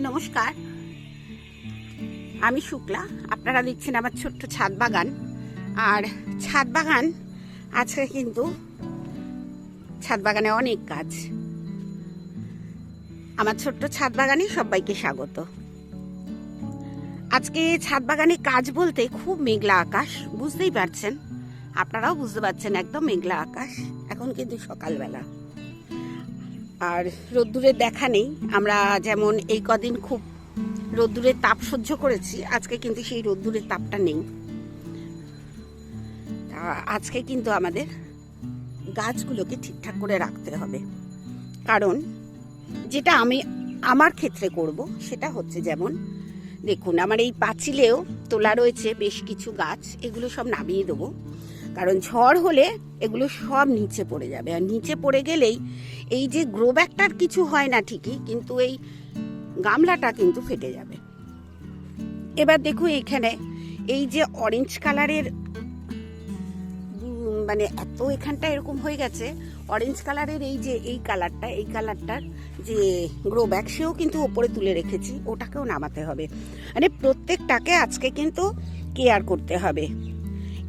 নমস্কার। আমি শুক্লা, আপনারা দেখছেন আমার ছোট্ট ছাদ বাগান। আর ছাদ বাগান আজকে কিন্তু ছাদ বাগানে অনেক কাজ। আমার ছোট্ট ছাদ বাগানে সবাইকে স্বাগত। আজকে ছাদ বাগানে কাজ বলতে খুব মেঘলা আকাশ, বুঝতেই পারছেন? আপনারাও বুঝতে পারছেন, একদম মেঘলা আকাশ। এখন কিন্তু সকালবেলা। আর রোদ্দুরের দেখা নেই। আমরা যেমন এই কদিন খুব রোদ্দুরের তাপ সহ্য করেছি, আজকে কিন্তু সেই রোদ্দুরের তাপটা নেই। আজকে কিন্তু আমাদের গাছগুলোকে ঠিকঠাক করে রাখতে হবে। কারণ যেটা আমি আমার ক্ষেত্রে করব, সেটা হচ্ছে যেমন, দেখুন, আমার এই পাঁচিলেও তোলা রয়েছে বেশ কিছু গাছ, এগুলো সব নামিয়ে দেবো। কারণ ঝড় হলে এগুলো সব নিচে পড়ে যাবে। আর নিচে পড়ে গেলেই এই যে গ্রো ব্যাগটার কিছু হয় না ঠিকই, কিন্তু এই গামলাটা কিন্তু ফেটে যাবে। এবার দেখো এখানে এই যে অরেঞ্জ কালারের মানে এত এখানটা এরকম হয়ে গেছে অরেঞ্জ কালারের এই যে, এই কালারটা এই কালারটার যে গ্রো ব্যাগ সেও কিন্তু ওপরে তুলে রেখেছি, ওটাকেও নামাতে হবে। মানে প্রত্যেকটাকে আজকে কিন্তু কেয়ার করতে হবে।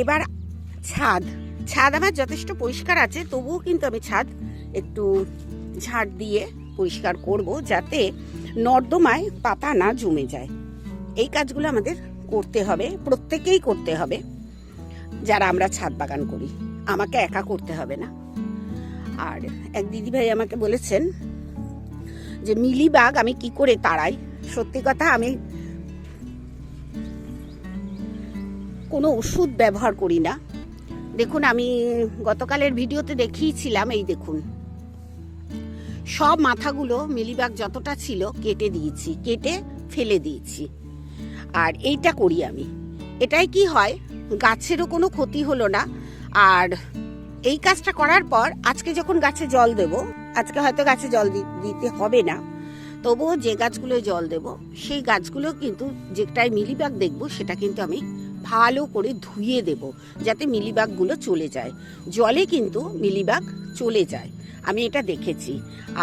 এবার ছাদ ছাদ আমার যথেষ্ট পরিষ্কার আছে, তবুও কিন্তু আমি ছাদ একটু ঝাড় দিয়ে পরিষ্কার করব যাতে নর্দমায় পাতা না জমে যায়। এই কাজগুলো আমাদের করতে হবে, প্রত্যেকেই করতে হবে। যারা আমরা ছাদ বাগান করি, আমাকে একা করতে হবে না। আর এক দিদিভাই আমাকে বলেছেন যে মিলিবাগ আমি কি করে তাড়াই? সত্যি কথা, আমি কোনো ওষুধ ব্যবহার করি না। দেখুন, আমি গতকালের ভিডিওতে দেখিয়েছিলাম, এই দেখুন। সব মাথাগুলো মিলিবাগ যতটা ছিল কেটে দিয়েছি, কেটে ফেলে দিয়েছি। আর এইটা করি আমি। এটাই কি হয়, গাছেরও কোনো ক্ষতি হলো না। আর এই কাজটা করার পর আজকে যখন গাছে জল দেব, আজকে হয়তো গাছে জল দিতে হবে না, তবুও যে গাছগুলো জল দেব, সেই গাছগুলো কিন্তু যেটাই মিলিবাগ দেখব, সেটা কিন্তু আমি ভালো করে ধুয়ে দেব, যাতে মিলিবাগগুলো চলে যায়। জলে কিন্তু মিলিবাগ চলে যায়, আমি এটা দেখেছি।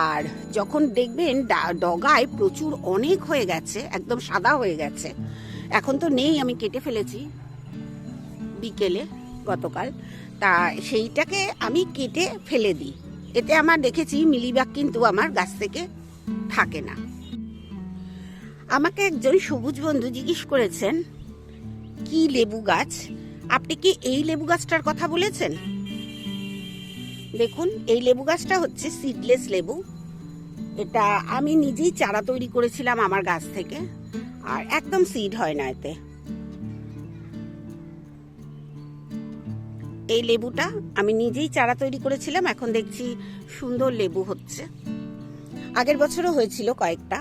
আর যখন দেখবেন ডগায় প্রচুর অনেক হয়ে গেছে, একদম সাদা হয়ে গেছে। এখন তো নেই, আমি কেটে ফেলেছি। বিকেলে গতকাল। তা সেইটাকে আমি কেটে ফেলে দিই। এতে আমার দেখেছি মিলিবাগ কিন্তু আমার গাছ থেকে থাকে না। আমাকে একজন সবুজ বন্ধু জিজ্ঞেস করেছেন কি লেবু গাছ? আপনি কি এই লেবু গাছটার কথা বলেছেন? দেখুন, এই লেবু গাছটা হচ্ছে সিডলেস লেবু। এটা আমি নিজেই চারা তৈরি করেছিলাম আমার গাছ থেকে, আর একদম সিড হয় না এতে। এই লেবুটা আমি নিজেই চারা তৈরি করেছিলাম, এখন দেখছি সুন্দর লেবু হচ্ছে। আগের বছরও হয়েছিল কয়েকটা।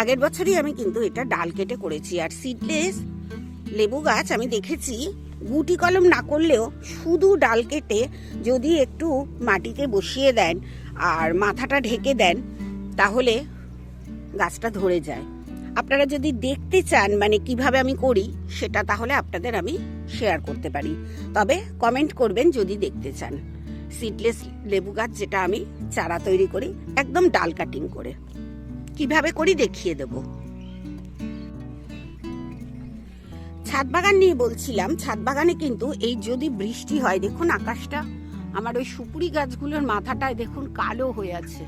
আগের বছরই আমি কিন্তু এটা ডাল কেটে করেছি, আর সিডলেস লেবু গাছ আমি দেখেছি, গুটি কলম না করলেও শুধু ডাল কেটে যদি একটু মাটিতে বসিয়ে দেন আর মাথাটা ঢেকে দেন, তাহলে গাছটা ধরে যায়। আপনারা যদি দেখতে চান মানে কীভাবে আমি করি, সেটা তাহলে আপনাদের আমি শেয়ার করতে পারি। তবে কমেন্ট করবেন যদি দেখতে চান। সিডলেস লেবু গাছ যেটা আমি চারা তৈরি করি, একদম ডাল কাটিং করে। কীভাবে করি দেখিয়ে দেবো। ছাদ বাগান নিয়ে বলছিলাম, ছাদ বাগানে কিন্তু এই যদি বৃষ্টি হয়, দেখুন আকাশটা, আমার ওই সুপুরি গাছগুলোর মাথাটায় দেখুন কালো হয়ে আছে।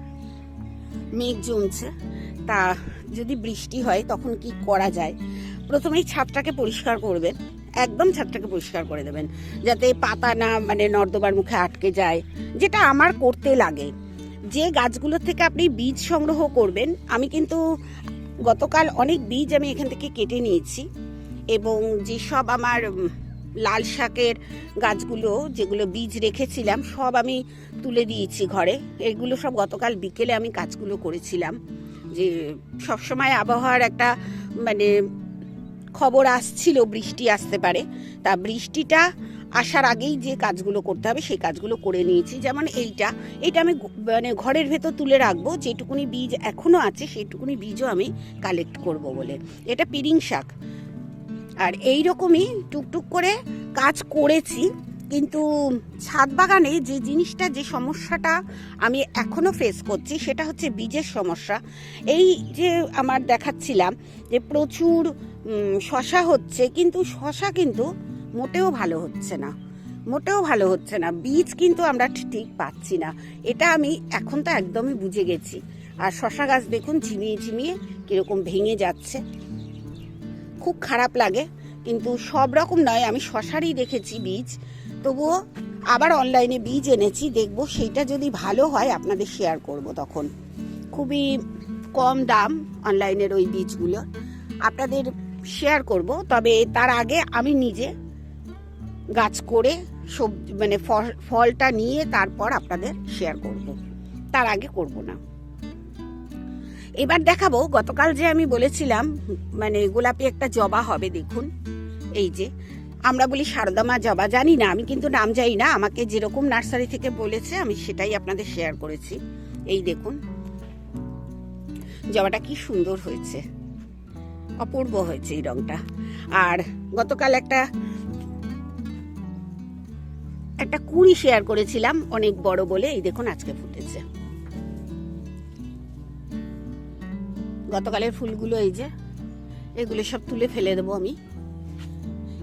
মেঘ জমছে, তা যদি বৃষ্টি হয়, তখন কি করা যায়? প্রথমেই ছাদটাকে পরিষ্কার করবেন, একদম ছাদটাকে পরিষ্কার করে দেবেন, যাতে পাতা না মানে নর্দমার মুখে আটকে যায়, যেটা আমার করতে লাগে। যে গাছগুলোর থেকে আপনি বীজ সংগ্রহ করবেন, আমি কিন্তু গতকাল অনেক বীজ আমি এখান থেকে কেটে নিয়েছি। এবং যেসব আমার লাল শাকের গাছগুলো, যেগুলো বীজ রেখেছিলাম, সব আমি তুলে দিয়েছি ঘরে। এগুলো সব গতকাল বিকেলে আমি কাজগুলো করেছিলাম। যে সবসময় আবহাওয়ার একটা মানে খবর আসছিল, বৃষ্টি আসতে পারে। তা বৃষ্টিটা আসার আগেই যে কাজগুলো করতে হবে, সেই কাজগুলো করে নিয়েছি। যেমন এইটা এইটা আমি মানে ঘরের ভেতর তুলে রাখব, যেটুকুনি বীজ এখনও আছে, সেইটুকুনি বীজও আমি কালেক্ট করব বলে। এটা পিরিং শাক। আর এই রকমই টুকটুক করে কাজ করেছি, কিন্তু ছাদ বাগানে যে জিনিসটা, যে সমস্যাটা আমি এখনও ফেস করছি, সেটা হচ্ছে বীজের সমস্যা। এই যে আমার দেখাচ্ছিলাম যে প্রচুর শশা হচ্ছে, কিন্তু শশা কিন্তু মোটেও ভালো হচ্ছে না। মোটেও ভালো হচ্ছে না। বীজ কিন্তু আমরা ঠিক পাচ্ছি না। এটা আমি এখন তো একদমই বুঝে গেছি। আর শশা গাছ দেখুন ঝিমিয়ে ঝিমিয়ে কীরকম ভেঙে যাচ্ছে। খুব খারাপ লাগে, কিন্তু সব রকম নয়। আমি শশারই দেখেছি বীজ। তবুও আবার অনলাইনে বীজ এনেছি, দেখব সেইটা যদি ভালো হয় আপনাদের শেয়ার করব তখন। খুবই কম দাম অনলাইনের ওই বীজগুলো। আপনাদের শেয়ার করব, তবে তার আগে আমি নিজে গাছ করে সব মানে ফল- ফলটা নিয়ে তারপর আপনাদের শেয়ার করব। তার আগে করব না। এবার দেখাবো গতকাল যে আমি বলেছিলাম মানে গোলাপি একটা জবা হবে দেখুন। এই যে, আমরা বলি সারদামা জবা, জানি না, আমি কিন্তু নাম জানি না, আমাকে যেরকম নার্সারি থেকে বলেছে, আমি সেটাই আপনাদের শেয়ার করেছি। এই দেখুন, জবাটা কি সুন্দর হয়েছে, অপূর্ব হয়েছে এই রংটা। আর গতকাল একটা একটা কুড়ি শেয়ার করেছিলাম, অনেক বড় বলে, এই দেখুন আজকে ফুটেছে। গতকালের ফুলগুলো এই যে, এগুলো সব তুলে ফেলে দেবো আমি।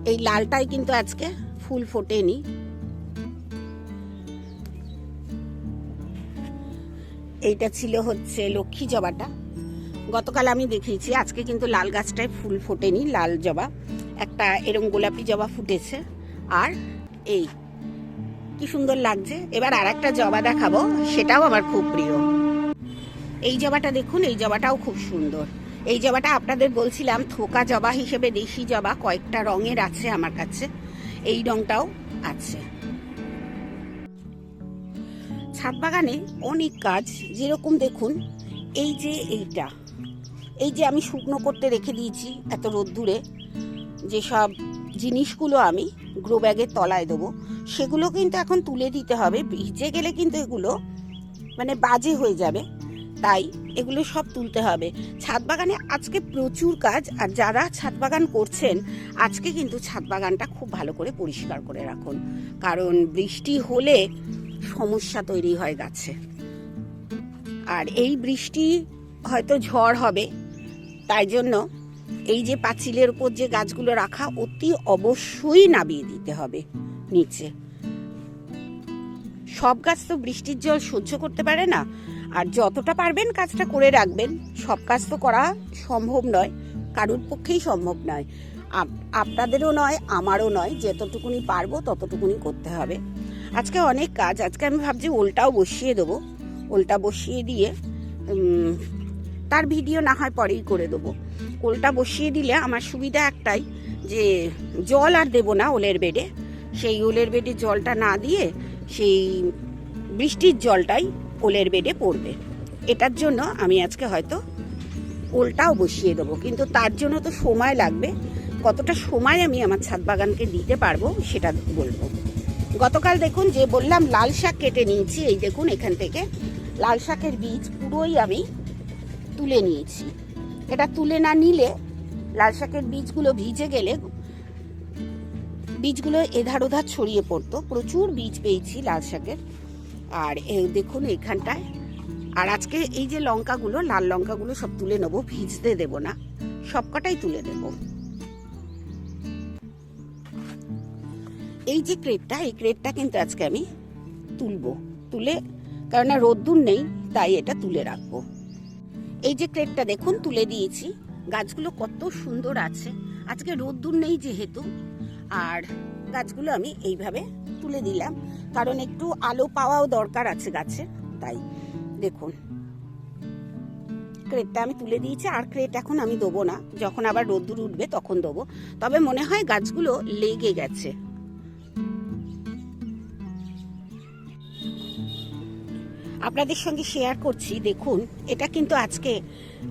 এই লালটাই কিন্তু আজকে ফুল ফোটেনি। এইটা ছিল হচ্ছে লক্ষ্মী জবাটা। গতকাল আমি দেখিয়েছি, আজকে কিন্তু লাল গাছটায় ফুল ফোটেনি, লাল জবা। একটা এরম গোলাপি জবা ফুটেছে। আর এই, কি সুন্দর লাগছে। এবার আর একটা জবা দেখাবো, সেটাও আমার খুব প্রিয়। এই জবাটা দেখুন, এই জবাটাও খুব সুন্দর। এই জবাটা আপনাদের বলছিলাম, থোকা জবা হিসেবে, দেশি জবা, কয়েকটা রঙের আছে আমার কাছে। এই রংটাও আছে। ছাদ বাগানে অনেক কাজ, যেরকম দেখুন, এই যে এইটা। এই যে আমি শুকনো করতে রেখে দিয়েছি এত রোদ্দুরে, যেসব জিনিসগুলো আমি গ্রো ব্যাগের তলায় দেবো, সেগুলো কিন্তু এখন তুলে দিতে হবে। ভিজে গেলে কিন্তু এগুলো মানে বাজে হয়ে যাবে। তাই এগুলো সব তুলতে হবে। ছাদ বাগানে আজকে প্রচুর কাজ, আর যারা ছাদ বাগান করছেন, আজকে কিন্তু ছাদ বাগানটা খুব ভালো করে পরিষ্কার করে রাখুন। কারণ বৃষ্টি হলে সমস্যা তৈরি হয় গাছে। আর এই বৃষ্টি হয়তো ঝড় হবে, তাই জন্য এই যে পাঁচিলের উপর যে গাছগুলো রাখা, অতি অবশ্যই নামিয়ে দিতে হবে নিচে। সব গাছ তো বৃষ্টির জল সহ্য করতে পারে না। আর যতটা পারবেন কাজটা করে রাখবেন। সব কাজ তো করা সম্ভব নয়, কারুর পক্ষেই সম্ভব নয়। আপ- আপনাদেরও নয়, আমারও নয়, যতটুকুনি পারব ততটুকুনি করতে হবে। আজকে অনেক কাজ, আজকে আমি ভাবছি ওলটাও বসিয়ে দেবো। ওলটা বসিয়ে দিয়ে তার ভিডিও না হয় পরেই করে দেবো। ওলটা বসিয়ে দিলে আমার সুবিধা একটাই যে, জল আর দেবো না ওলের বেডে। সেই ওলের বেডে জলটা না দিয়ে সেই বৃষ্টির জলটাই ওলের বেডে পড়বে। এটার জন্য আমি আজকে হয়তো ওলটাও বসিয়ে দেবো। কিন্তু তার জন্য তো সময় লাগবে। কতটা সময় আমি আমার ছাদ বাগানকে দিতে পারব সেটা বলব। গতকাল দেখুন যে বললাম লাল শাক কেটে নিয়েছি, এই দেখুন এখান থেকে লাল শাকের বীজ পুরোই আমি তুলে নিয়েছি। এটা তুলে না নিলে লাল শাকের বীজগুলো ভিজে গেলে বীজগুলো এধার ওধার ছড়িয়ে পড়তো। প্রচুর বীজ পেয়েছি লাল শাকের। আর এই দেখুন এখানটায় আর আজকে এই যে লঙ্কাগুলো, লাল লঙ্কাগুলো সব তুলে নেব, ভিজতে দেব না, সবকটাই তুলে দেব এই যে ক্রেটটা, এই ক্রেটটা কিন্তু আজকে আমি তুলবো, তুলে, কেননা রোদ্দুর নেই, তাই এটা তুলে রাখব। এই যে ক্রেটটা দেখুন, তুলে দিয়েছি। গাছগুলো কত সুন্দর আছে। আজকে রোদ্দুর নেই যেহেতু, আর গাছগুলো আমি এইভাবে তুলে দিলাম। কারণ একটু আলো পাওয়াও দরকার আছে গাছে, তাই দেখুন। ক্রেটটা আমি তুলে দিয়েছি, আর ক্রেট এখন আমি দেবো না। যখন আবার রোদ্দুর উঠবে তখন দেবো। তবে মনে হয় গাছগুলো লেগে গেছে। আপনাদের সঙ্গে শেয়ার করছি, দেখুন, এটা কিন্তু আজকে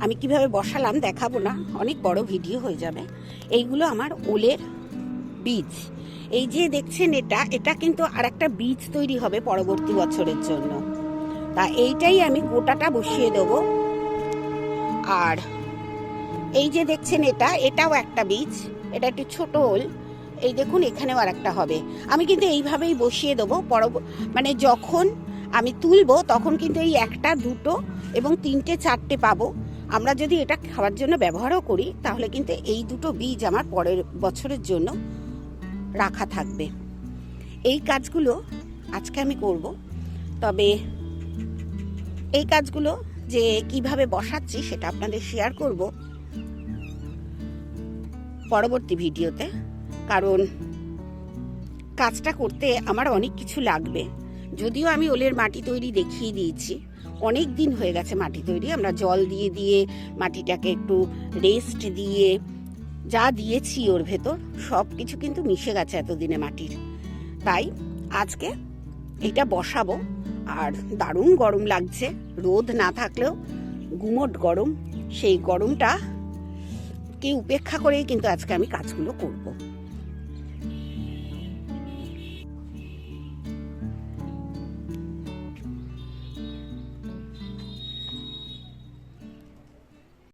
আমি কীভাবে বসালাম দেখাবো না। অনেক বড় ভিডিও হয়ে যাবে। এইগুলো আমার ওলের বীজ। এই যে দেখছেন এটা এটা কিন্তু আর একটা বীজ তৈরি হবে পরবর্তী বছরের জন্য। তা এইটাই আমি গোটাটা বসিয়ে দেব। আর এই যে দেখছেন এটা, এটাও একটা বীজ, এটা একটু ছোট ওল। এই দেখুন, এখানেও আর একটা হবে। আমি কিন্তু এইভাবেই বসিয়ে দেবো। পর মানে যখন আমি তুলবো, তখন কিন্তু এই একটা, দুটো এবং তিনটে, চারটে পাবো। আমরা যদি এটা খাওয়ার জন্য ব্যবহারও করি, তাহলে কিন্তু এই দুটো বীজ আমার পরের বছরের জন্য রাখা থাকবে। এই কাজগুলো আজকে আমি করব, তবে এই কাজগুলো যে কীভাবে বসাচ্ছি সেটা আপনাদের শেয়ার করব পরবর্তী ভিডিওতে, কারণ কাজটা করতে আমার অনেক কিছু লাগবে। যদিও আমি ওলের মাটি তৈরি দেখিয়ে দিয়েছি, অনেক দিন হয়ে গেছে মাটি তৈরি, আমরা জল দিয়ে দিয়ে মাটিটাকে একটু রেস্ট দিয়ে যা দিয়েছি ওর ভেতর, সব কিছু কিন্তু মিশে গেছে এতদিনে মাটির। তাই আজকে এটা বসাবো, আর দারুণ গরম লাগছে। রোদ না থাকলেও গুমট গরম, সেই গরমটা কে উপেক্ষা করেই কিন্তু আজকে আমি কাজগুলো করব।